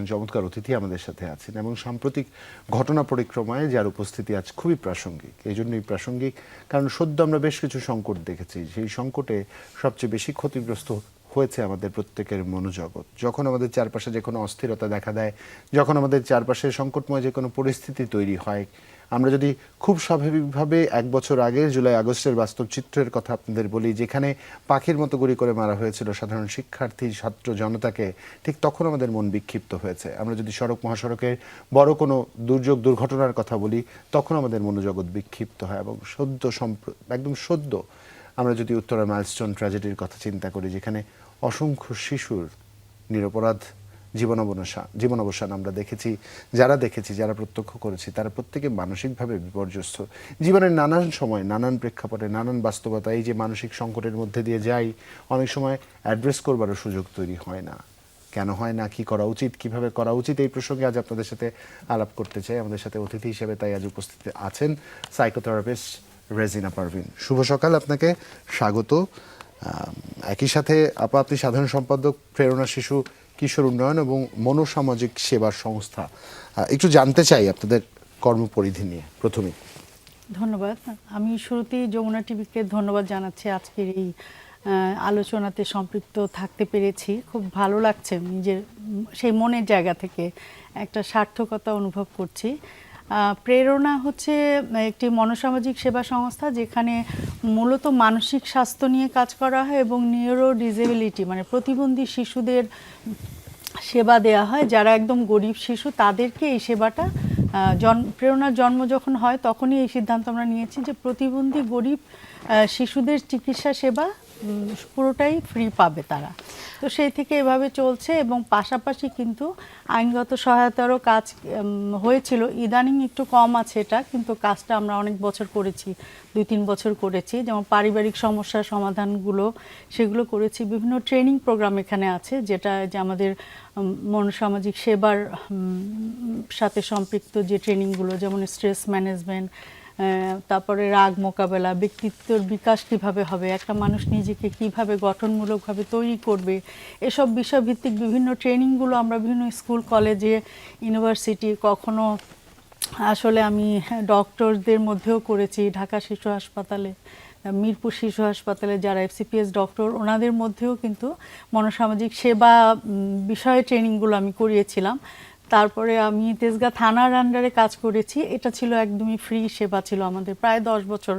একজন চমৎকার অতিথি আমাদের সাথে আছেন এবং সাম্প্রতিক ঘটনা পরিক্রমায় যার উপস্থিতি আজ খুবই প্রাসঙ্গিক। এই জন্যই প্রাসঙ্গিক, কারণ সদ্য আমরা বেশ কিছু সংকট দেখেছি। সেই সংকটে সবচেয়ে বেশি ক্ষতিগ্রস্ত হয়েছে আমাদের প্রত্যেকের মনোজগৎ। যখন আমাদের চারপাশে যে কোনো অস্থিরতা দেখা দেয়, যখন আমাদের চারপাশে সংকটময় যে কোনো পরিস্থিতি তৈরি হয়, আমরা যদি খুব স্বাভাবিকভাবে এক বছর আগে জুলাই আগস্টের বাস্তব চিত্রের কথা আপনাদের বলি, যেখানে পাখির মতো গুলি করে মারা হয়েছিল সাধারণ শিক্ষার্থী, ছাত্র জনতাকে, ঠিক তখন আমাদের মন বিক্ষিপ্ত হয়েছে। আমরা যদি সড়ক মহাসড়কের বড় কোনো দুর্যোগ, দুর্ঘটনার কথা বলি, তখন আমাদের মনোজগৎ বিক্ষিপ্ত হয় এবং সদ্য সম্প্র- একদম সদ্য আমরা যদি উত্তরা মাইলস্টোন ট্র্যাজেডির কথা চিন্তা করি, যেখানে অসংখ্য শিশুর নিরপরাধ জীবনাবসান জীবনাবসান আমরা দেখেছি, যারা দেখেছি, যারা প্রত্যক্ষ করেছি, তারা প্রত্যেকে মানসিকভাবে বিপর্যস্ত। জীবনের নানান সময়, নানান প্রেক্ষাপটে, নানান বাস্তবতা, এই যে মানসিক সংকটের মধ্যে দিয়ে যাই, অনেক সময় অ্যাড্রেস করবারও সুযোগ তৈরি হয় না। কেন হয় না? কি করা উচিত? কীভাবে করা উচিত? এই প্রসঙ্গে আজ আপনাদের সাথে আলাপ করতে চাই। আমাদের সাথে অতিথি হিসেবে তাই আজ উপস্থিত আছেন সাইকোথেরাপিস্ট রেজিনা পারভিন। শুভ সকাল, আপনাকে স্বাগত। একই সাথে আপা, আপনি সাধারণ সম্পাদক, প্রেরণা শিশু, কিশোর উন্নয়ন এবং মনোসামাজিক সেবা সংস্থা। একটু জানতে চাই আপনাদের কর্মপরিধি নিয়ে, প্রথমে। ধন্যবাদ। আমি শুরুতেই যমুনা টিভিকে ধন্যবাদ জানাচ্ছি। আজকের এই আলোচনাতে সম্পৃক্ত থাকতে পেরেছি। খুব ভালো লাগছে নিজের, সেই মনের জায়গা থেকে একটা সার্থকতা অনুভব করছি। প্রেরণা হচ্ছে একটি মনোসামাজিক সেবা সংস্থা যেখানে মূলত মানসিক স্বাস্থ্য নিয়ে কাজ করা হয় এবং নিউরো ডিসেবিলিটি মানে প্রতিবন্ধী শিশুদের সেবা দেয়া হয়। যারা একদম গরিব শিশু, তাদেরকে এই সেবাটা জন্ম প্রেরণার জন্ম যখন হয়, তখনই এই সিদ্ধান্ত আমরা নিয়েছি যে প্রতিবন্ধী গরিব শিশুদের চিকিৎসা সেবা পুরোটাই ফ্রি পাবে তারা। তো সেই থেকে এভাবে চলছে এবং পাশাপাশি কিন্তু আইনগত সহায়তারও কাজ হয়েছিল। ইদানিং একটু কম আছে এটা, কিন্তু কাজটা আমরা অনেক বছর করেছি, দুই তিন বছর করেছি। যেমন পারিবারিক সমস্যার সমাধানগুলো, সেগুলো করেছি। বিভিন্ন ট্রেনিং প্রোগ্রাম এখানে আছে, যেটা যে আমাদের মনোসামাজিক সেবার সাথে সম্পৃক্ত যে ট্রেনিংগুলো যেমন স্ট্রেস ম্যানেজমেন্ট তারপরে রাগ মোকাবেলা, ব্যক্তিত্বের বিকাশ কীভাবে হবে, একটা মানুষ নিজেকে কীভাবে গঠনমূলকভাবে তৈরি করবে, এসব বিষয়ভিত্তিক বিভিন্ন ট্রেনিংগুলো আমরা বিভিন্ন স্কুল, কলেজে, ইউনিভার্সিটি, কখনো আসলে আমি ডক্টরদের মধ্যেও করেছি, ঢাকা শিশু হাসপাতালে, মিরপুর শিশু হাসপাতালে যারা এফসিপিএস ডক্টর, ওনাদের মধ্যেও কিন্তু মনোসামাজিক সেবা বিষয়ে ট্রেনিংগুলো আমি করিয়েছিলাম। তারপরে আমি তেজগাঁ থানার আন্ডারে কাজ করেছি। এটা ছিল একদমই ফ্রি সেবা ছিল আমাদের প্রায় দশ বছর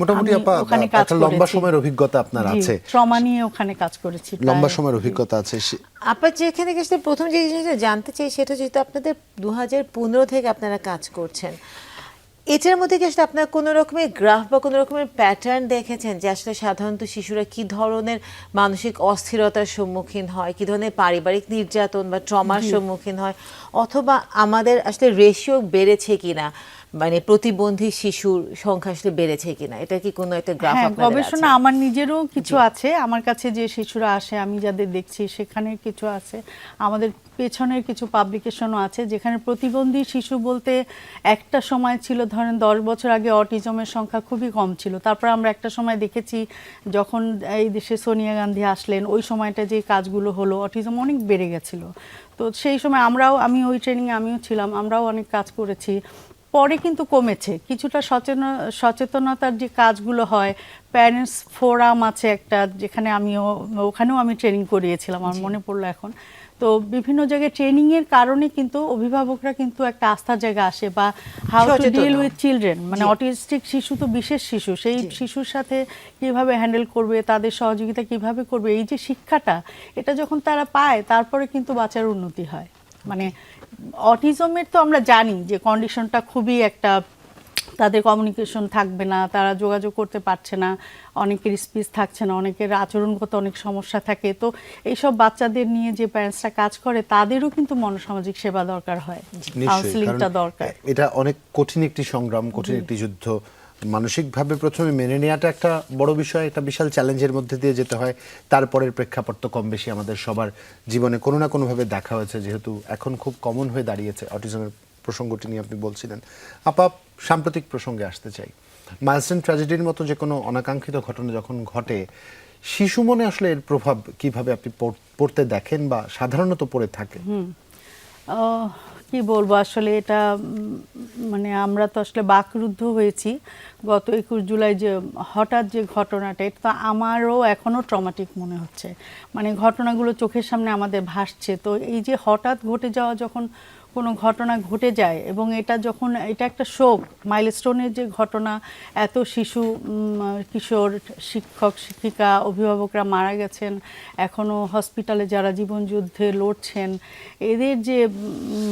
মোটামুটি আপা ওখানে কাজ একটা লম্বা সময়ের অভিজ্ঞতা আপনার আছে। ট্রমা নিয়ে ওখানে কাজ করেছি লম্বা সময়ের অভিজ্ঞতা আছে আপা আপনার যেখানে গেছে প্রথম যে জিনিসটা জানতে চাই সেটা যেহেতু আপনাদের দু হাজার পনেরো থেকে আপনারা কাজ করছেন। এটার মধ্যে কি আসলে আপনার কোনো রকমের গ্রাফ বা কোনো রকমের প্যাটার্ন দেখেছেন যে আসলে সাধারণত শিশুরা কি ধরনের মানসিক অস্থিরতার সম্মুখীন হয়? কি ধরনের পারিবারিক নির্যাতন বা ট্রমার সম্মুখীন হয়? অথবা আমাদের আসলে রেশিও বেড়েছে কিনা? মানে প্রতিবন্ধী শিশুর সংখ্যা আসলে বেড়েছে কিনা? এটা কি কোনো একটা গ্রাফ হ্যাঁ আপনাদের গবেষণা আমার নিজেরও কিছু আছে। আমার কাছে যে শিশুরা আসে আমি যাদের দেখছি সেখানে কিছু আছে। আমাদের পেছনের কিছু পাবলিকেশনও আছে যেখানে প্রতিবন্ধী শিশু বলতে একটা সময় ছিল ধরেন দশ বছর আগে অটিজমের সংখ্যা খুবই কম ছিল। তারপর আমরা একটা সময় দেখেছি যখন এই দেশে সোনিয়া গান্ধী আসলেন ওই সময়টা যে কাজগুলো হলো অটিজম অনেক বেড়ে গেছিল। তো সেই সময় আমরাও আমি ওই ট্রেনিংয়ে আমিও ছিলাম আমরাও অনেক কাজ করেছি। পরে কিন্তু কমেছে। কিছুটা সচেতন সচেতনতার যে কাজগুলো হয় প্যারেন্টস ফোরাম আছে একটা যেখানে আমিও ওখানেও আমি ট্রেনিং করিয়েছিলাম আমার মনে পড়ল এখন। তো বিভিন্ন জায়গায় ট্রেনিং এর কারণে কিন্তু অভিভাবকরা কিন্তু একটা আস্থার জায়গা আসে বা how to deal with children মানে অটিস্টিক শিশু তো বিশেষ শিশু সেই শিশুর সাথে কীভাবে হ্যান্ডেল করবে তাদের সহযোগিতা কীভাবে করবে এই যে শিক্ষাটা এটা যখন তারা পায় তারপরে কিন্তু বাচ্চার উন্নতি হয়। মানে অটিজমের তো আমরা জানি যে কন্ডিশনটা খুবই একটা তাদের কমিউনিকেশন থাকবে না তারা যোগাযোগ করতে পারছে না অনেকের স্পিচ থাকছে না অনেকের আচরণগত অনেক সমস্যা থাকে। তো এইসব বাচ্চাদের নিয়ে যে প্যারেন্টসরা কাজ করে তাদেরও কিন্তু মনসামাজিক সেবা দরকার হয়। কাউন্সিলিংটা দরকার। এটা অনেক কঠিন একটি সংগ্রাম কঠিন একটি যুদ্ধ। মানসিকভাবে প্রথমে মেনে নেওয়াটা একটা বড় বিষয়, একটা বিশাল চ্যালেঞ্জের মধ্যে দিয়ে যেতে হয়। তারপরের প্রেক্ষাপট তো কম বেশি আমাদের সবার জীবনে কোনো না কোনোভাবে দেখা হয়েছে, যেহেতু এখন খুব কমন হয়ে দাঁড়িয়েছে অটিজমের প্রসঙ্গটি নিয়ে আপনি বলছিলেন। আপা, সাম্প্রতিক প্রসঙ্গে আসতে চাই। মাইলস্টোন ট্র্যাজেডির মতো যে কোনো অনাকাঙ্ক্ষিত ঘটনা যখন ঘটে, শিশু মনে আসলে এর প্রভাব কীভাবে আপনি পড়তে দেখেন বা সাধারণত পড়ে থাকে কি বলব? আসলে এটা মানে আমরা তো আসলে বাকরুদ্ধ হয়েছি। গত একুশ জুলাই যে হঠাৎ যে ঘটনাটা, এটা তো আমারও এখনও ট্রমাটিক মনে হচ্ছে। মানে ঘটনাগুলো চোখের সামনে আমাদের ভাসছে। তো এই যে হঠাৎ ঘটে যাওয়া যখন কোনো ঘটনা ঘটে যায় এবং এটা যখন, এটা একটা শোক মাইলস্টোনের যে ঘটনা, এত শিশু কিশোর শিক্ষক, শিক্ষিকা, অভিভাবকরা মারা গেছেন এখনও হসপিটালে যারা জীবনযুদ্ধে লড়ছেন, এদের যে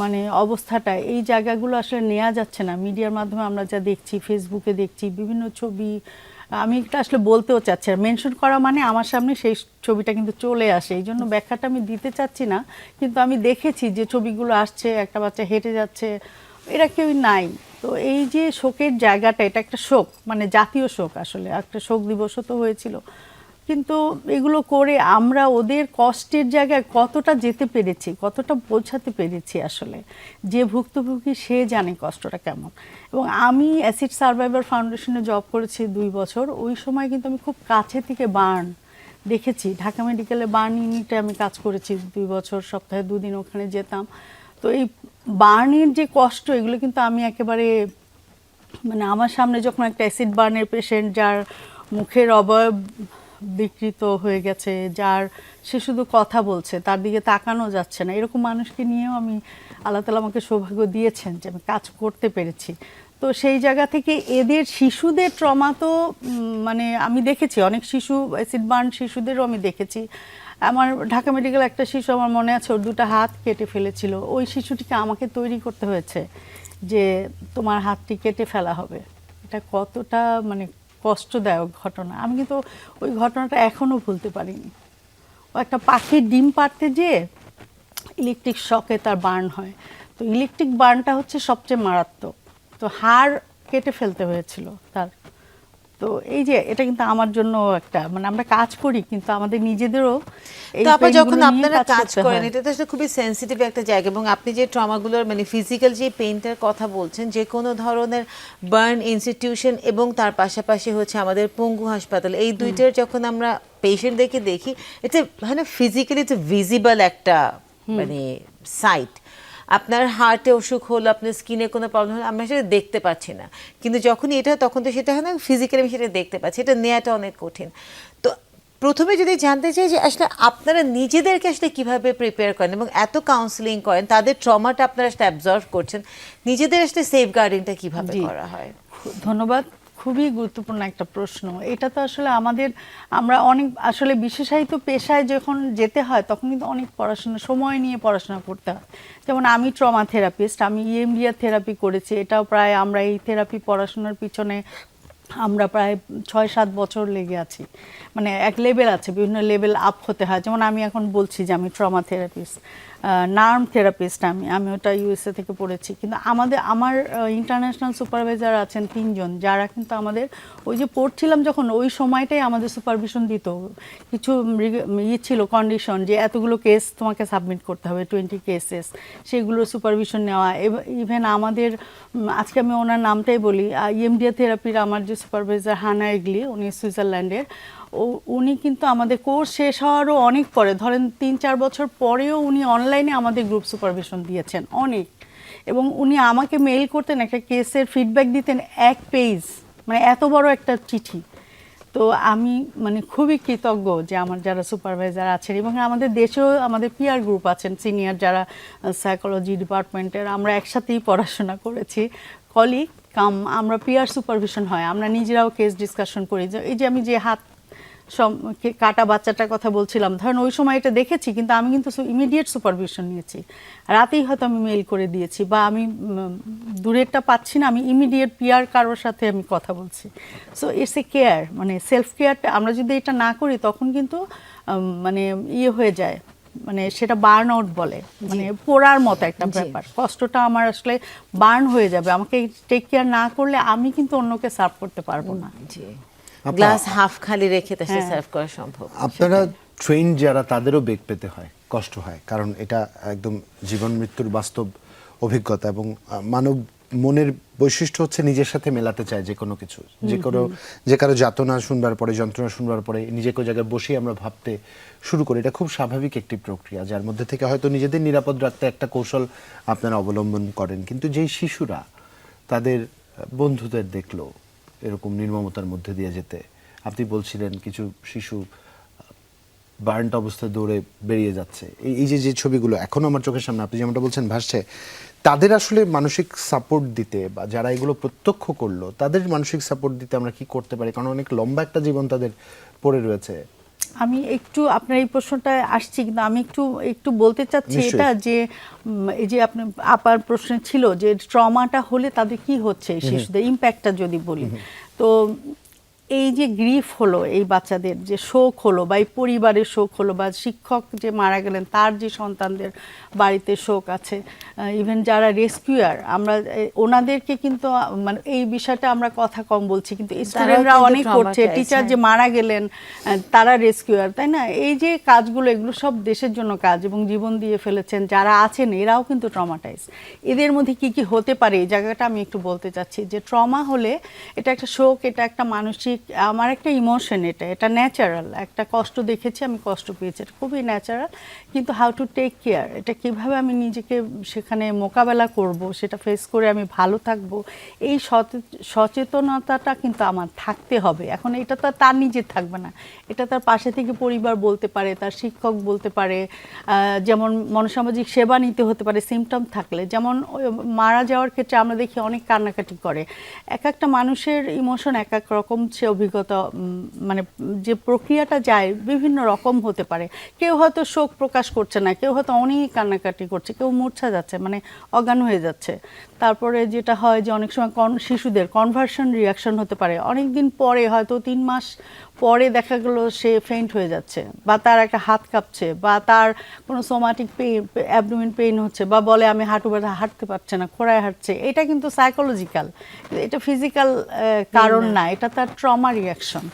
মানে অবস্থাটা, এই জায়গাগুলো আসলে নেওয়া যাচ্ছে না। মিডিয়ার মাধ্যমে আমরা যা দেখছি ফেসবুকে দেখছি বিভিন্ন ছবি। আমি এটা আসলে বলতেও চাচ্ছি আর মেনশন করা মানে আমার সামনে সেই ছবিটা কিন্তু চলে আসে। এই জন্য ব্যাখ্যাটা আমি দিতে চাচ্ছি না। কিন্তু আমি দেখেছি যে ছবিগুলো আসছে, একটা বাচ্চা হেঁটে যাচ্ছে, এরা কেউই নাই। তো এই যে শোকের জায়গাটা, এটা একটা শোক মানে জাতীয় শোক আসলে। একটা শোক দিবসও তো হয়েছিল। কিন্তু এগুলো করে আমরা ওদের কষ্টের জায়গায় কতটা যেতে পেরেছি, কতটা বোঝাতে পেরেছি আসলে, যে ভুক্তভোগী সে জানে কষ্টটা কেমন। এবং আমি অ্যাসিড সার্ভাইভার ফাউন্ডেশনে জব করেছি দুই বছর, ওই সময় কিন্তু আমি খুব কাছে থেকে বার্ন দেখেছি। ঢাকা মেডিকেলে বার্ন ইউনিটে আমি কাজ করেছি দুই বছর, সপ্তাহে দুদিন ওখানে যেতাম। তো এই বার্নের যে কষ্ট, এগুলো কিন্তু আমি একেবারে মানে আমার সামনে যখন একটা অ্যাসিড বার্নের পেশেন্ট যার মুখের অবয়ব বিকৃত হয়ে গেছে, যার সে শুধু কথা বলছে, তার দিকে তাকানো যাচ্ছে না। এরকম মানুষকে নিয়েও আমি আল্লাহ তালা আমাকে সৌভাগ্য দিয়েছেন যে আমি কাজ করতে পেরেছি। তো সেই জায়গা থেকে এদের শিশুদের ট্রমা তো মানে আমি দেখেছি, অনেক শিশু অ্যাসিড বার্ন শিশুদেরও আমি দেখেছি। আমার ঢাকা মেডিকেল একটা শিশু, আমার মনে আছে, ওর দুটো হাত কেটে ফেলেছিল। ওই শিশুটিকে আমাকে তৈরি করতে হয়েছে যে তোমার হাতটি কেটে ফেলা হবে। এটা কতটা মানে কষ্টদায়ক ঘটনা। আমি কিন্তু ওই ঘটনাটা এখনও ভুলতে পারিনি। ও একটা পাখির ডিম পাড়তে যেয়ে ইলেকট্রিক শকে তার বার্ন হয়। তো ইলেকট্রিক বার্নটা হচ্ছে সবচেয়ে মারাত্মক। তো হাড় কেটে ফেলতে হয়েছিল তার। তো এই যে এটা কিন্তু আমার জন্য একটা মানে আমরা কাজ করি কিন্তু আমাদের নিজেদেরও তারপর যখন আপনারা কাজ করেন এটা তো আসলে খুবই সেন্সিটিভ একটা জায়গা এবং আপনি যে ট্রমাগুলোর মানে ফিজিক্যাল যে পেইনটার কথা বলছেন যে কোনো ধরনের বার্ন ইনস্টিটিউশন এবং তার পাশাপাশি হচ্ছে আমাদের পঙ্গু হাসপাতাল এই দুইটার যখন আমরা পেশেন্টদেরকে দেখি এটা মানে ফিজিক্যালি এটা ভিজিবল একটা মানে সাইট আপনার হার্টে অসুখ হলো আপনার স্কিনে কোনো প্রবলেম হলো আমরা সেটা দেখতে পাচ্ছি না। কিন্তু যখনই এটা তখন তো সেটা হয় না ফিজিক্যালি আমি সেটা দেখতে পাচ্ছি। এটা নেওয়াটা অনেক কঠিন। তো প্রথমে যদি জানতে চাই যে আসলে আপনারা নিজেদেরকে আসলে কীভাবে প্রিপেয়ার করেন এবং এত কাউন্সিলিং করেন তাদের ট্রমাটা আপনারা আসলে অ্যাবজর্ভ করছেন নিজেদের আসলে সেফ গার্ডিংটা কীভাবে। করা হয়? ধন্যবাদ। খুবই গুরুত্বপূর্ণ একটা প্রশ্ন। এটা তো আসলে আমাদের, আমরা অনেক, আসলে বিশেষায়িত পেশায় যখন যেতে হয়, তখন কিন্তু অনেক পড়াশোনা, সময় নিয়ে পড়াশোনা করতে হয়। যেমন আমি ট্রমা থেরাপিস্ট, আমি ইএমডিআর থেরাপি করেছি, এটাও প্রায় আমরা এই থেরাপি পড়াশোনার পিছনে আমরা প্রায় ছয় সাত বছর লেগে আছি। মানে এক লেভেল আছে, বিভিন্ন লেভেল আপ হতে হয়। যেমন আমি এখন বলছি যে আমি ট্রমা থেরাপিস্ট। নার্ম থেরাপিস্ট আমি আমি ওটা ইউএসএ থেকে পড়েছি। কিন্তু আমাদের, আমার ইন্টারন্যাশনাল সুপারভাইজার আছেন তিনজন, যারা কিন্তু আমাদের, ওই যে পড়ছিলাম যখন, ওই সময়টাই আমাদের সুপারভিশন দিত। কিছু ইয়ে ছিল কন্ডিশন যে এতগুলো কেস তোমাকে সাবমিট করতে হবে টোয়েন্টি কেসেস সেগুলোর সুপারভিশন নেওয়া। ইভেন আমাদের আজকে আমি ওনার নামটাই বলি ইএমডিয়া থেরাপির আমার যে সুপারভাইজার হানা এগলি, উনি সুইজারল্যান্ডের উনি কিন্তু আমাদের কোর্স শেষ হওয়ারও অনেক পরে, ধরেন তিন চার বছর পরেও উনি অনলাইনে আমাদের গ্রুপ সুপারভিশন দিয়েছেন, অনেক। এবং উনি আমাকে মেইল করতেন, একটা কেসের ফিডব্যাক দিতেন এক পেজ মানে এত বড় একটা চিঠি। তো আমি মানে খুবই কৃতজ্ঞ যে আমার যারা সুপারভাইজার আছেন এবং আমাদের দেশেও আমাদের পিয়ার গ্রুপ আছেন সিনিয়র যারা সাইকোলজি ডিপার্টমেন্টের আমরা একসাথেই পড়াশোনা করেছি। কলিগ কাম, আমরা পিয়ার সুপারভিশন হয়, আমরা নিজেরাও কেস ডিসকাশন করি। যে, এই যে আমি যে হাত কাটা বাচ্চাটার কথা বলছিলাম। ধরেন ওই সময় এটা দেখেছি কিন্তু আমি কিন্তু ইমিডিয়েট সুপারভিশন নিয়েছি। রাতেই হয়তো আমি মেল করে দিয়েছি বা আমি দূরেরটা পাচ্ছি না আমি ইমিডিয়েট পিয়ার কারোর সাথে আমি কথা বলছি। সো ইটস এ কেয়ার মানে সেলফ কেয়ারটা আমরা যদি এটা না করি তখন কিন্তু মানে ইয়ে হয়ে যায়। মানে সেটা বার্ন আউট বলে। মানে পোড়ার মতো একটা ব্যাপার। কষ্টটা আমার আসলে বার্ন হয়ে যাবে। আমাকে টেক কেয়ার না করলে আমি কিন্তু অন্যকে সার্ভ করতে পারব না। জি। গ্লাস হাফ খালি রেখে হ্যাঁ। সার্ভ করা সম্ভব। আপনারা ট্রেন যারা তাদেরও বেগ পেতে হয় কষ্ট হয় কারণ এটা একদম জীবন মৃত্যুর বাস্তব অভিজ্ঞতা এবং মানব মনের বৈশিষ্ট্য হচ্ছে নিজের সাথে মেলাতে চায় যে কোনো কিছু। যে কোনো যে কারও যাতনা শুনবার পরে যন্ত্রণা শুনবার পরে নিজেকে জায়গায় বসে আমরা ভাবতে শুরু করি। এটা খুব স্বাভাবিক একটি প্রক্রিয়া যার মধ্যে থেকে হয়তো নিজেদের নিরাপদ রাখতে একটা কৌশল আপনারা অবলম্বন করেন। কিন্তু যেই শিশুরা তাদের বন্ধুদের দেখল এরকম নির্মমতার মধ্যে দিয়ে যেতে। আপনি বলছিলেন কিছু শিশু বার্নড অবস্থায় দৌড়ে বেরিয়ে যাচ্ছে। এই যে যে ছবিগুলো এখনও আমার চোখের সামনে, আপনি যেমনটা বলছেন ভাসছে, তাদের আসলে মানসিক সাপোর্ট দিতে বা যারা এগুলো প্রত্যক্ষ করল, তাদের মানসিক সাপোর্ট দিতে আমরা কি করতে পারি? কারণ অনেক লম্বা একটা জীবন তাদের পড়ে রয়েছে। আমি একটু আপনার এই প্রশ্নটা আসছি কিন্তু আমি একটু একটু বলতে চাচ্ছি এটা যে এই যে আপনার আপার প্রশ্নে ছিল যে ট্রমাটা হলে তাদের কি হচ্ছে শিশুদের ইম্প্যাক্টটা যদি বলি। তো এই যে গ্রিফ হলো এই বাচ্চাদের যে শোক হলো বা এই পরিবারের শোক হলো বা শিক্ষক যে মারা গেলেন তার যে সন্তানদের বাড়িতে শোক আছে ইভেন যারা রেস্কিউয়ার আমরা ওনাদেরকে কিন্তু মানে এই বিষয়টা আমরা কথা কম বলছি কিন্তু স্টুডেন্টরা অনেক করছে। টিচার যে। মারা গেলেন তারা রেস্কিউয়ার তাই না? এই যে কাজগুলো এগুলো সব দেশের জন্য কাজ এবং জীবন দিয়ে ফেলেছেন যারা আছেন এরাও কিন্তু ট্রমাটাইজ এদের মধ্যে কি কি হতে পারে? এই জায়গাটা আমি একটু বলতে চাচ্ছি যে ট্রমা হলে এটা একটা শোক এটা একটা মানসিক আমার একটা ইমোশন এটা এটা ন্যাচারাল একটা কষ্ট দেখেছি, আমি কষ্ট পেয়েছি। এটা খুবই ন্যাচারাল কিন্তু হাউ টু টেক কেয়ার এটা কীভাবে আমি নিজেকে সেখানে মোকাবেলা করব, সেটা ফেস করে আমি ভালো থাকব, এই সচে- সচেতনতাটা কিন্তু আমার থাকতে হবে। এখন এটা তো তার নিজের থাকবে না। এটা তার পাশে থেকে পরিবার বলতে পারে, তার শিক্ষক বলতে পারে যেমন মনসামাজিক সেবা নিতে হতে পারে সিমটম থাকলে। যেমন মারা যাওয়ার ক্ষেত্রে আমরা দেখি অনেক কান্নাকাটি করে। এক একটা মানুষের ইমোশন এক এক রকম সে অভিজ্ঞতা মানে যে প্রক্রিয়াটা যায় বিভিন্ন রকম হতে পারে। কেউ হয়তো শোক প্রকাশ করছে না, কেউ হয়তো অনেক কান্নাকাটি করছে, কেউ মূর্ছা যাচ্ছে মানে অজ্ঞান হয়ে যাচ্ছে। তারপরে যেটা হয় যে অনেক সময় শিশুদের কনভার্সন রিয়াকশন হতে পারে। অনেক দিন পরে হয়তো তিন মাস পরে দেখা গেল সে ফেন্ট হয়ে যাচ্ছে বা তার একটা হাত কাঁপছে বা তার কোনো সোমাটিক পেইন অ্যাবডোমিন পেইন হচ্ছে বা বলে আমি হাঁটু ব্যথা হাঁটতে পারছে না খোড়ায় হাঁটছে। এটা কিন্তু সাইকোলজিক্যাল এটা ফিজিক্যাল কারণ না। এটা তার ট্রমা রিয়াকশন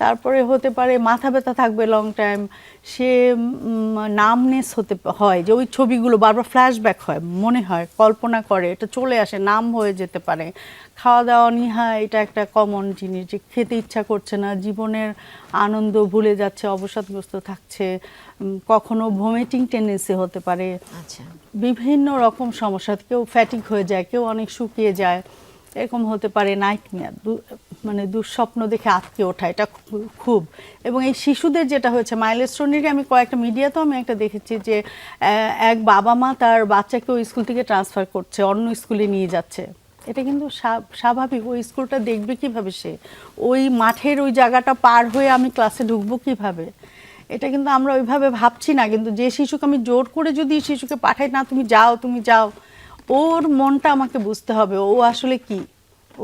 তারপরে হতে পারে মাথা ব্যথা থাকবে লং টাইম সে নামনেস হতে হয় যে ওই ছবিগুলো বারবার ফ্ল্যাশব্যাক হয় মনে হয় কল্পনা করে এটা চলে আসে নাম হয়ে যেতে পারে। খাওয়া দাওয়া নিহা এটা একটা কমন জিনিস যে খেতে ইচ্ছা করছে না জীবনের আনন্দ ভুলে যাচ্ছে অবসাদগ্রস্ত থাকছে কখনো ভমিটিং টেন্ডেন্সি হতে পারে। আচ্ছা। বিভিন্ন রকম সমস্যা কেউ ফ্যাটিক হয়ে যায় কেউ অনেক শুকিয়ে যায় এরকম হতে পারে নাইটমেয়ার মানে দুঃস্বপ্ন দেখে আটকে ওঠা, এটা খুব। এবং এই শিশুদের যেটা হয়েছে মাইলস্টোনেরই আমি কয়েকটা মিডিয়াতেও আমি একটা দেখেছি যে এক বাবা মা তার বাচ্চাকে ওই স্কুল থেকে ট্রান্সফার করছে, অন্য স্কুলে নিয়ে যাচ্ছে। এটা কিন্তু স্বাভাবিক, ওই স্কুলটা দেখবে কীভাবে সে? ওই মাঠের ওই জায়গাটা পার হয়ে আমি ক্লাসে ঢুকবো কীভাবে? এটা কিন্তু আমরা ওইভাবে ভাবছি না, কিন্তু যে শিশুকে আমি জোর করে যদি শিশুকে পাঠাই, না, তুমি যাও তুমি যাও। ওর মনটা আমাকে বুঝতে হবে, ও আসলে কি?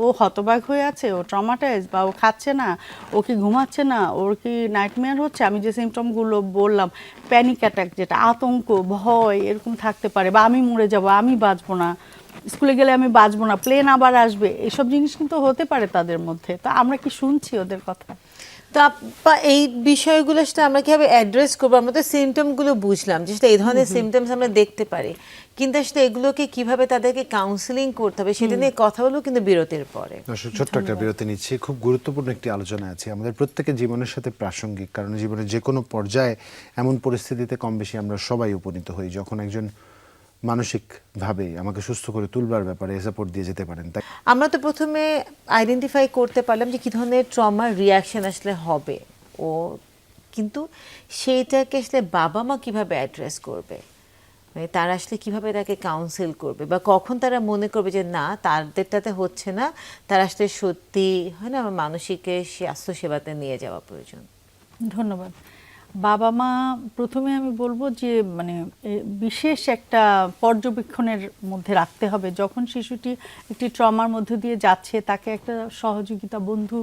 ও হতবাক হয়ে আছে, ও ট্রমাটাইজ বা ও খাচ্ছে না, ও কি ঘুমাচ্ছে না, ওর কি নাইটমেয়ার হচ্ছে? আমি যে সিমটমগুলো বললাম প্যানিক অ্যাটাক যেটা, আতঙ্ক, ভয়, এরকম থাকতে পারে বা আমি মরে যাব, আমি বাঁচবো না, স্কুলে গেলে আমি বাঁচবো না প্লেন আবার আসবে, এসব জিনিস কিন্তু হতে পারে তাদের মধ্যে। তো আমরা কি শুনছি ওদের কথা? তো আপা এই বিষয়গুলো সেটা আমরা কীভাবে অ্যাড্রেস করব? আমরা তো সিমটমগুলো বুঝলাম যে সেটা এই ধরনের সিমটমস আমরা দেখতে পারি। কিন্তু আসলে এগুলোকে কীভাবে তাদেরকে কাউন্সিলিং করতে হবে সেটা নিয়ে কথা বলব কিন্তু বিরতির পরে। দর্শক ছোট্ট একটা বিরতি নিচ্ছি। খুব গুরুত্বপূর্ণ একটি আলোচনা আছে। আমাদের প্রত্যেকের জীবনের সাথে প্রাসঙ্গিক কারণ জীবনের যে কোনো পর্যায়ে এমন পরিস্থিতিতে কম বেশি আমরা সবাই উপনীত হই। যখন একজন মানসিকভাবে আমাকে সুস্থ করে তুলবার ব্যাপারে সাপোর্ট দিয়ে যেতে পারেন তাই আমরা তো প্রথমে আইডেন্টিফাই করতে পারলাম যে কি ধরনের ট্রমার রিয়াকশন আসলে হবে। ও কিন্তু সেইটাকে আসলে বাবা মা কীভাবে অ্যাড্রেস করবে? মানে তারা আসলে কীভাবে তাকে কাউন্সিল করবে? বা কখন তারা মনে করবে যে না তাদেরটাতে হচ্ছে না তারা আসলে সত্যি হয় না মানসিক স্বাস্থ্য সেবাতে নিয়ে যাওয়া প্রয়োজন। ধন্যবাদ। বাবা মা প্রথমে আমি বলব যে মানে বিশেষ একটা পর্যবেক্ষণের মধ্যে রাখতে হবে। যখন শিশুটি একটি ট্রমার মধ্যে দিয়ে যাচ্ছে তাকে একটা সহযোগিতা বন্ধু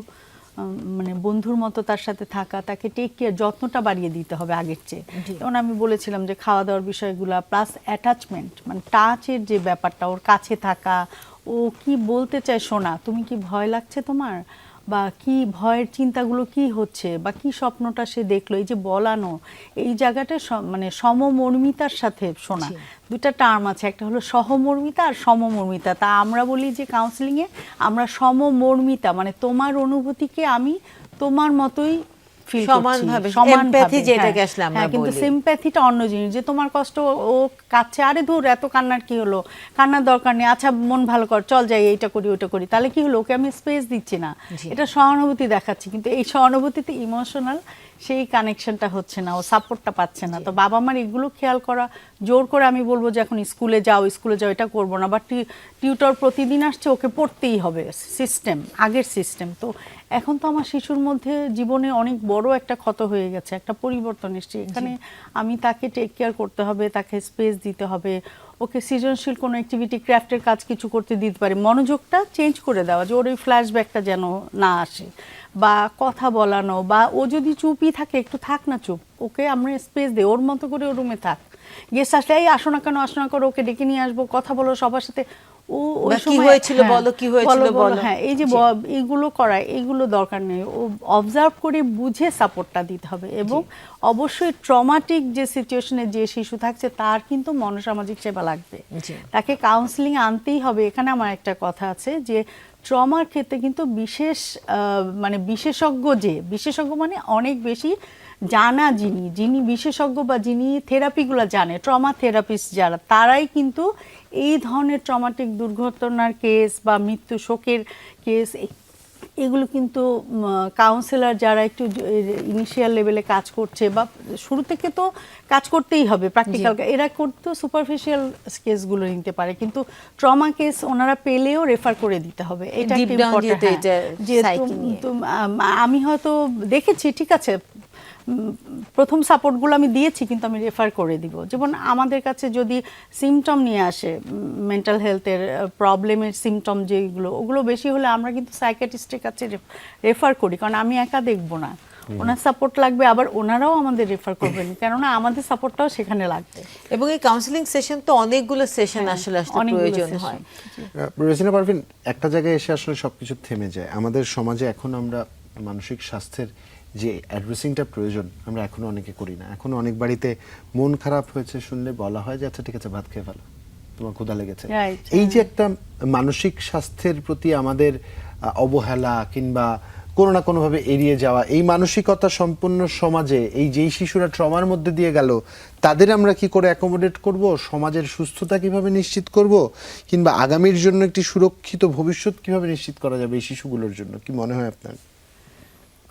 মানে বন্ধুর মতো তার সাথে থাকা তাকে টেক কেয়ার যত্নটা বাড়িয়ে দিতে হবে আগের চেয়ে। যেমন আমি বলেছিলাম যে খাওয়া দাওয়ার বিষয়গুলো প্লাস অ্যাটাচমেন্ট মানে টাচের যে ব্যাপারটা ওর কাছে থাকা ও কি বলতে চায় শোনা তুমি কি ভয় লাগছে তোমার? বা কি ভয়ের চিন্তাগুলো কি হচ্ছে বা কি স্বপ্নটা সে দেখল এই যে বলানো এই জায়গাটা মানে সমমর্মিতার সাথে শোনা। দুটা টার্ম আছে একটা হলো সহমর্মিতা আর সমমর্মিতা। তা আমরা বলি যে কাউন্সিলিংয়ে আমরা সমমর্মিতা মানে তোমার অনুভূতিকে আমি তোমার মতোই ফিল সমানভাবে, যেটাকে আসলে আমরা কিন্তু সিম্প্যাথিটা অন্য জিনিস যে তোমার কষ্ট ও কাচ্ছে আরে ধুর এত কান্নার কি হলো? কান্নার দরকার নেই আচ্ছা মন ভালো কর চল যাই এইটা করি ওটা করি। তাহলে কি হলো? ওকে আমি স্পেস দিচ্ছি না। এটা সহানুভূতি দেখাচ্ছি কিন্তু এই সহানুভূতিতে ইমোশনাল সেই কানেকশনটা হচ্ছে না ও সাপোর্টটা পাচ্ছে না। তো বাবা মার এগুলো খেয়াল করা জোর করে আমি বলব যে এখন স্কুলে যাও স্কুলে যাও এটা করব না। বা টিউটর প্রতিদিন আসছে ওকে পড়তেই হবে সিস্টেম আগের সিস্টেম তো এখন তো আমার শিশুর মধ্যে জীবনে অনেক বড় একটা ক্ষত হয়ে গেছে একটা পরিবর্তন এসছে। এখানে আমি তাকে টেক কেয়ার করতে হবে তাকে স্পেস দিতে হবে। ওকে সৃজনশীল কোনো অ্যাক্টিভিটি ক্রাফটের কাজ কিছু করতে দিতে পারে। মনোযোগটা চেঞ্জ করে দেওয়া যে ওর ওই ফ্ল্যাশব্যাকটা যেন না আসে। বা কথা বলানো বা ও যদি চুপই থাকে একটু থাক না চুপ ওকে আমরা স্পেস দিই ওর মতো করে ও রুমে থাক। গেস্ট আসলে এই আসো না কেন আসো না করো ওকে ডেকে নিয়ে আসব কথা বলো সবার সাথে। ও ওই সময়- হয়েছিল হ্যাঁ, বলো, কি হয়েছিল বলো। হ্যাঁ এই যে এইগুলো করা এইগুলো দরকার নেই। ও অবজার্ভ করে বুঝে সাপোর্টটা দিতে হবে এবং অবশ্যই ট্রমাটিক যে সিচুয়েশনে যে শিশু থাকছে তার কিন্তু মনসামাজিক সেবা লাগবে। তাকে কাউন্সিলিং আনতেই হবে। এখানে আমার একটা কথা আছে যে ট্রমার ক্ষেত্রে কিন্তু বিশেষ আহ, মানে বিশেষজ্ঞ যে বিশেষজ্ঞ মানে অনেক বেশি জানা যিনি যিনি বিশেষজ্ঞ বা যিনি থেরাপিগুলো জানে ট্রমা থেরাপিস্ট যারা তারাই কিন্তু এই ধরনের ট্রমাটিক দুর্ঘটনার কেস বা মৃত্যু শোকের কেস এগুলো কিন্তু কাউন্সিলর যারা একটু ইনিশিয়াল লেভেলে কাজ করছে বা শুরু থেকে তো কাজ করতেই হবে প্র্যাকটিক্যাল এরা করতে সুপারফিশিয়াল কেসগুলো নিতে পারে কিন্তু ট্রমা কেস ওনারা পেলেও রেফার করে দিতে হবে এটা হ্যাঁ। আম- হয়তো দেখেছি ঠিক আছে প্রথম সাপোর্টগুলো আমি দিয়েছি কিন্তু আমি রেফার করে দিব। যেমন আমাদের কাছে যদি সিমটম নিয়ে আসে মেন্টাল হেলথের প্রবলেমের সিমটম যেগুলো ওগুলো বেশি হলে আমরা কিন্তু সাইকাটিস্টের কাছে রেফার করি। কারণ আমি একা দেখব না। ওনার সাপোর্ট লাগবে আবার ওনারাও আমাদের রেফার করবেন। কেননা আমাদের সাপোর্টটাও সেখানে লাগবে। এবং এই কাউন্সিলিং সেশন তো অনেকগুলো সেশন হ্যাঁ, আসলে আসলে প্রয়োজন হয়। রেজিনা পারভিন একটা জায়গায় এসে আসলে সবকিছু থেমে যায়। আমাদের সমাজে এখন আমরা মানসিক স্বাস্থ্যের যে অ্যাড্রেসিংটা প্রয়োজন আমরা এখনও অনেকে করি না। এখনও অনেক বাড়িতে মন খারাপ হয়েছে শুনলে বলা হয় যে আচ্ছা ঠিক আছে ভাত খেয়ে ফেলো। তোমার ক্ষুধা লেগেছে। এই যে একটা মানসিক স্বাস্থ্যের প্রতি আমাদের অবহেলা কিংবা কোনো না কোনোভাবে এড়িয়ে যাওয়া এই মানসিকতা সম্পন্ন সমাজে এই যেই শিশুরা ট্রমার মধ্যে দিয়ে গেল তাদের আমরা কি করে অ্যাকোমোডেট করব? সমাজের সুস্থতা কীভাবে নিশ্চিত করব? কিংবা আগামীর জন্য একটি সুরক্ষিত ভবিষ্যৎ কীভাবে নিশ্চিত করা যাবে এই শিশুগুলোর জন্য? কি মনে হয় আপনার?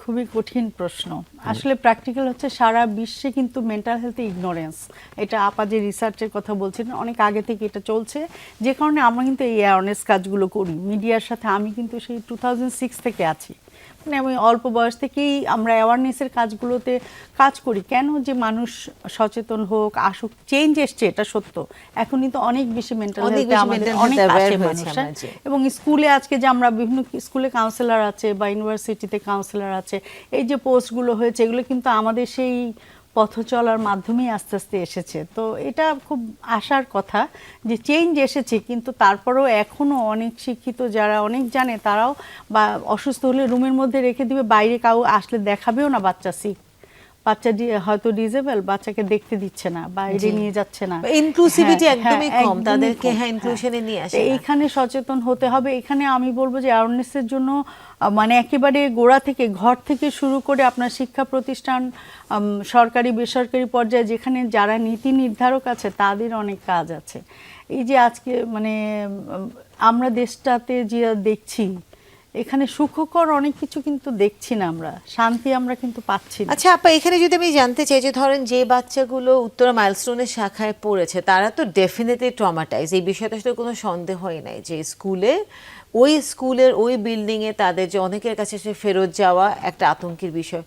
খুবই কঠিন প্রশ্ন। আসলে প্র্যাকটিক্যাল হচ্ছে সারা বিশ্বে কিন্তু মেন্টাল হেলথে ইগনোরেন্স এটা আপা যে রিসার্চের কথা বলছেন অনেক আগে থেকে এটা চলছে। যে কারণে আমরা কিন্তু এই অ্যাওয়ারনেস কাজগুলো করি। মিডিয়ার সাথে আমি কিন্তু সেই টু থেকে আছি। মানে আমি অল্প বয়স থেকেই আমরা অ্যাওয়ারনেসের কাজগুলোতে কাজ করি কেন যে মানুষ সচেতন হোক আসুক চেঞ্জ এসছে এটা সত্য এখনই তো অনেক বেশি মেন্টাল আমাদের অনেক আসে মানুষ। এবং স্কুলে আজকে যে আমরা বিভিন্ন স্কুলে কাউন্সিলার আছে বা ইউনিভার্সিটিতে কাউন্সিলার আছে এই যে পোস্টগুলো হয়েছে এগুলো কিন্তু আমাদের সেই পথ চলার মাধ্যমেই আস্তে আস্তে এসেছে। তো এটা খুব আশার কথা যে চেঞ্জ এসেছে, কিন্তু তারপরেও এখনও অনেক শিক্ষিত যারা অনেক জানে, তারাও বা অসুস্থ হলে রুমের মধ্যে রেখে দিবে, বাইরে কাউ আসলে দেখাবেও না বাচ্চা সিক বাচ্চা হয়তো ডিজেবল বাচ্চাকে দেখতে দিচ্ছে না বাইরে। নিয়ে যাচ্ছে না। Inclusivity হ্যাঁ, একদমই হ্যাঁ, কম, তাদেরকে হ্যাঁ, inclusion এ নিয়ে আসে এইখানে সচেতন হতে হবে। এখানে আমি বলব যে অ্যাওয়ারনেসের জন্য মানে একেবারে গোড়া থেকে ঘর থেকে শুরু করে আপনার শিক্ষা প্রতিষ্ঠান সরকারি বেসরকারি পর্যায়ে যেখানে যারা নীতি নির্ধারক আছে তাদের অনেক কাজ আছে। এই যে আজকে মানে আমরা দেশটাতে যে দেখছি এখানে সুখকর অনেক কিছু কিন্তু দেখছি না আমরা। শান্তি আমরা কিন্তু পাচ্ছি না। আচ্ছা আপা, এখানে যদি আমি জানতে চাই যে ধরেন যে বাচ্চাগুলো উত্তরা মাইলস্টোনের শাখায় পড়েছে, তারা তো ডেফিনেটলি ট্রমাটাইজ এই বিষয়টা আসলে কোনো সন্দেহই নাই যে স্কুলে, ওই স্কুলের ওই বিল্ডিংয়ে তাদের যে অনেকের কাছে সে ফেরত যাওয়া একটা আতঙ্কের বিষয়।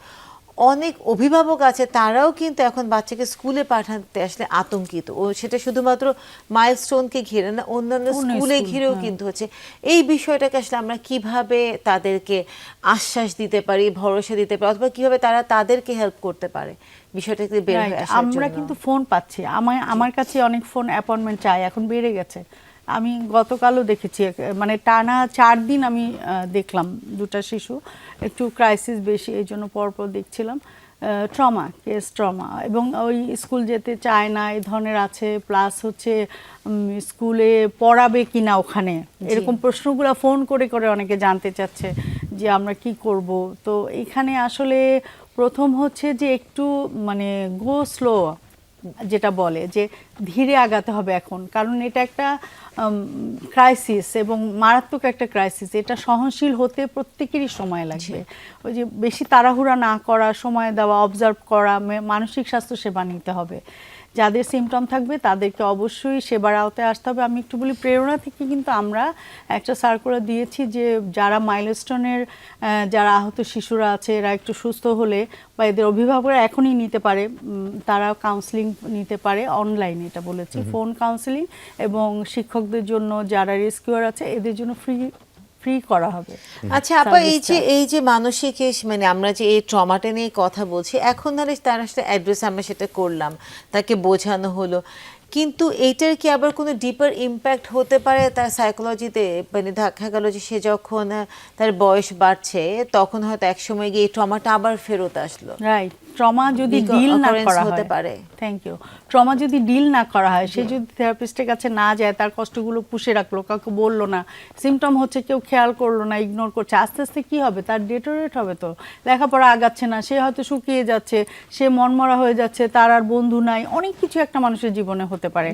অনেক অভিভাবক আছে তারাও কিন্তু এখন বাচ্চাকে স্কুলে পাঠাতে আসলে আতঙ্কিত। ও সেটা শুধুমাত্র মাইলস্টোনকে ঘিরে না অন্যান্য স্কুলে ঘিরেও হ্যাঁ। কিন্তু হচ্ছে। এই বিষয়টাকে আসলে আমরা কীভাবে তাদেরকে আশ্বাস দিতে পারি ভরসা দিতে পারি অথবা কীভাবে তারা তাদেরকে হেল্প করতে পারে? বিষয়টা থেকে বের হয়ে আমরা কিন্তু ফোন পাচ্ছি। আমার আমার কাছে অনেক ফোন অ্যাপয়েন্টমেন্ট চাই এখন বেড়ে গেছে। আমি গতকালও দেখেছি মানে টানা চার দিন আমি দেখলাম দুটা শিশু। একটু ক্রাইসিস বেশি এই জন্য পরপর দেখছিলাম। ট্রমা কেস ট্রমা এবং ওই স্কুল যেতে চায় না এই ধরনের আছে প্লাস হচ্ছে স্কুলে পড়াবে কি না ওখানে এরকম প্রশ্নগুলো ফোন করে করে অনেকে জানতে চাচ্ছে যে আমরা কি করব? তো এখানে আসলে প্রথম হচ্ছে যে একটু মানে গো স্লো যেটা বলে যে ধীরে আগাতে হবে এখন। কারণ এটা একটা ক্রাইসিস এবং মারাত্মক একটা ক্রাইসিস এটা সহনশীল হতে প্রত্যেকেরই সময় লাগবে। ওই যে বেশি তাড়াহুড়া না করা সময় দেওয়া অবজার্ভ করা মানসিক স্বাস্থ্য সেবা নিতে হবে। যাদের সিমটম থাকবে তাদেরকে অবশ্যই সেবার আওতায় আসতে হবে। আমি একটু বলি প্রেরণা থেকে কিন্তু আমরা একটা সার্কুলার দিয়েছি যে যারা মাইলস্টোনের যারা আহত শিশুরা আছে এরা একটু সুস্থ হলে বা এদের অভিভাবকরা এখনই নিতে পারে তারা কাউন্সিলিং নিতে পারে অনলাইনে এটা বলেছি। ফোন কাউন্সিলিং এবং শিক্ষকদের জন্য যারা রেস্কিউর আছে এদের জন্য ফ্রি ফ্রি করা হবে। আচ্ছা আপা এই যে এই যে মানসিক এস মানে আমরা যে এই ট্রমাটা নিয়ে কথা বলছি এখন ধরে তার সাথে অ্যাড্রেস আমরা সেটা করলাম তাকে বোঝানো হলো। কিন্তু এইটার কি আবার কোনো ডিপার ইম্প্যাক্ট হতে পারে? তার সাইকোলজিতে মানে দেখা গেল যে সে যখন তার বয়স বাড়ছে তখন হয়তো একসময় গিয়ে ট্রমাটা আবার ফেরত আসলো। রাইট ট্রমা যদি ডিল না করা হতে পারে। থ্যাংক ইউ ট্রমা যদি ডিল না করা হয় সে যদি থেরাপিস্টের কাছে না যায় তার কষ্টগুলো পুষে রাখল কাউকে বলল না সিমটম হচ্ছে কেউ খেয়াল করল না ইগনোর করছে আস্তে আস্তে কি হবে? তার ডেটোরেট হবে তো। লেখাপড়া আগাচ্ছে না সে হয়তো শুকিয়ে যাচ্ছে সে মনমরা হয়ে যাচ্ছে তার আর বন্ধু নাই অনেক কিছু একটা মানুষের জীবনে হতে পারে।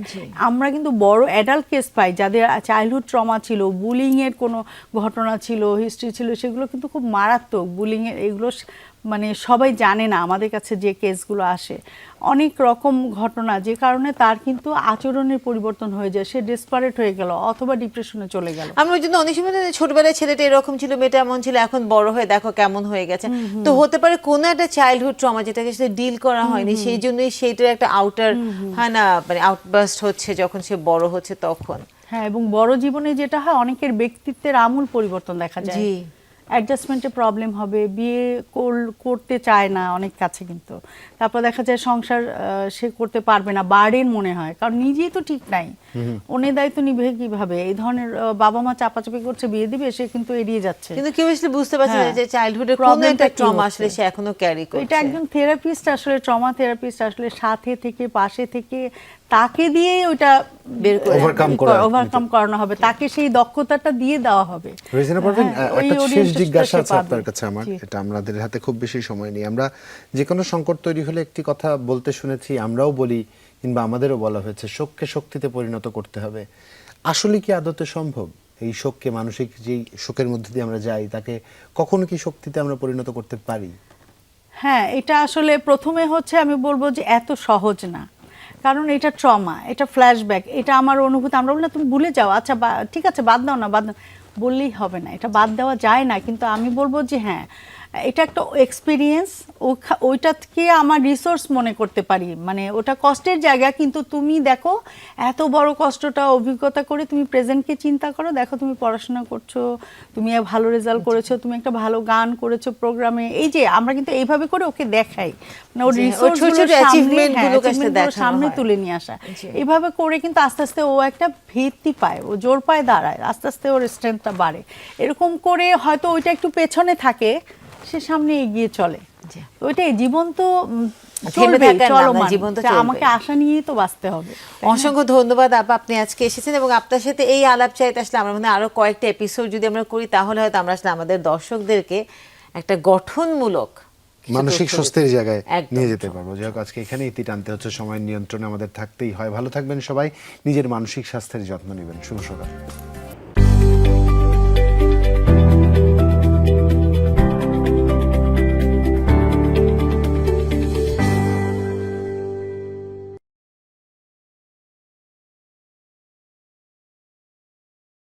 আমরা কিন্তু বড় অ্যাডাল্ট কেস পাই যাদের চাইল্ডহুড ট্রমা ছিল বুলিং এর কোনো ঘটনা ছিল হিস্ট্রি ছিল সেগুলো কিন্তু খুব মারাত্মক। বুলিং এর এগুলো মানে সবাই জানে না আমাদের কাছে যে কেসগুলো আসে। অনেক রকম ঘটনা যে কারণে তার কিন্তু আচরণের পরিবর্তন হয়ে যায়। সে ডেসপারেট হয়ে গেল অথবা ডিপ্রেশনে চলে গেল। আমরা ওই জন্য অনেক সময় ছোটবেলায় ছেলেটা এরকম ছিল মেয়েটা এমন ছিল এখন বড় হয়ে দেখো কেমন হয়ে গেছে। তো হতে পারে কোনো একটা চাইল্ডহুড ট্রমা যেটাকে সাথে ডিল করা হয়নি সেই জন্যই সেইটার একটা আউটার হয় না মানে আউটবাস্ট হচ্ছে যখন সে বড় হচ্ছে তখন। হ্যাঁ এবং বড় জীবনে যেটা হয় অনেকের ব্যক্তিত্বের আমূল পরিবর্তন দেখা যায়। অ্যাডজাস্টমেন্টে প্রবলেম হবে বিয়ে করতে চায় না অনেক কাছে কিন্তু। তারপর দেখা যায় সংসার সে করতে পারবে না বার্ডেন মনে হয় কারণ নিজেই তো ঠিক নাই। অন্যের দায়িত্ব নিবে কীভাবে? এই ধরনের বাবা মা চাপাচাপি করছে বিয়ে দিবে সে কিন্তু এড়িয়ে যাচ্ছে। কিন্তু কেউ আসলে বুঝতে পারছে না হ্যাঁ। যে চাইল্ডহুডের কোনো একটা ট্রমা আসলে সে এখনও ক্যারি করছে। এটা একজন থেরাপিস্ট আসলে ট্রমা থেরাপিস্ট আসলে সাথে থেকে পাশে থেকে তাকে দিয়ে ওটা বের করে Overcome করা- ওভারকাম করানো হবে। তাকে সেই দক্ষতাটা দিয়ে দেওয়া হবে। রেজিনা পারভিন হ্যাঁ, একটা শেষ জিজ্ঞাসা আছে আপনার কাছে আমার। এটা আমাদের হাতে খুব বেশি সময় নেই। আমরা যে কোনো সংকট তৈরি হলে একটি কথা বলতে শুনেছি আমরাও বলি কিংবা আমাদেরও বলা হয়েছে শোককে শক্তিতে পরিণত করতে হবে। আসলে কি আদতে সম্ভব? এই শোককে মানসিক যেই শোকের মধ্যে দিয়ে আমরা যাই তাকে কখনো কি শক্তিতে আমরা পরিণত করতে পারি? হ্যাঁ এটা আসলে প্রথমে হচ্ছে আমি বলব যে এত সহজ না। কারণ এটা ট্রমা, এটা ফ্ল্যাশব্যাক, এটা আমার অনুভূতি। আমরা বলি না তুমি ভুলে যাও আচ্ছা ঠিক আছে, বাদ দাও না, বাদ দাও। বললেই হবে না, এটা বাদ দেওয়া যায় না। কিন্তু আমি বলব যে হ্যাঁ এটা একটা এক্সপিরিয়েন্স ওইটাকে আমার রিসোর্স মনে করতে পারি। মানে ওটা কষ্টের জায়গা কিন্তু তুমি দেখো এত বড় কষ্টটা অভিজ্ঞতা করে তুমি প্রেজেন্টকে চিন্তা করো দেখো তুমি পড়াশোনা করছ তুমি ভালো রেজাল্ট করেছ তুমি একটা ভালো গান করেছ প্রোগ্রামে এই যে আমরা কিন্তু এইভাবে করে ওকে দেখাই। মানে ওর সামনে- হ্যাঁ। তুলে নিয়ে আসা। এইভাবে করে কিন্তু আস্তে আস্তে ও একটা ভিত্তি পায় ও জোর পায় দাঁড়ায় আস্তে আস্তে ওর স্ট্রেংথটা বাড়ে। এরকম করে হয়তো ওইটা একটু পেছনে থাকে সে সামনে এগিয়ে চলে। ওইটাই জীবন তো উম, থেমে চলবে থাকার নাম না, চলমান। জীবন তো তা চলবে। আমাকে আশা নিয়েই তো বাঁচতে হবে অসংখ্য ধন্যবাদ আপা আপনি আজকে এসেছেন এবং আপনার সাথে এই আলাপ চাইতে আসলে আমরা মানে আরও কয়েকটা এপিসোড যদি আমরা করি তাহলে হয়তো আমরা আসলে আমাদের দর্শকদেরকে একটা গঠনমূলক মানসিক স্বস্তির জায়গায় নিয়ে যেতে পারব। যাই হোক আজকে এখানে ইতি টানতে হচ্ছে। সময় নিয়ন্ত্রণে আমাদের থাকতেই হয়। ভালো থাকবেন সবাই। নিজের মানসিক স্বাস্থ্যের যত্ন নেবেন। শুভ সকাল।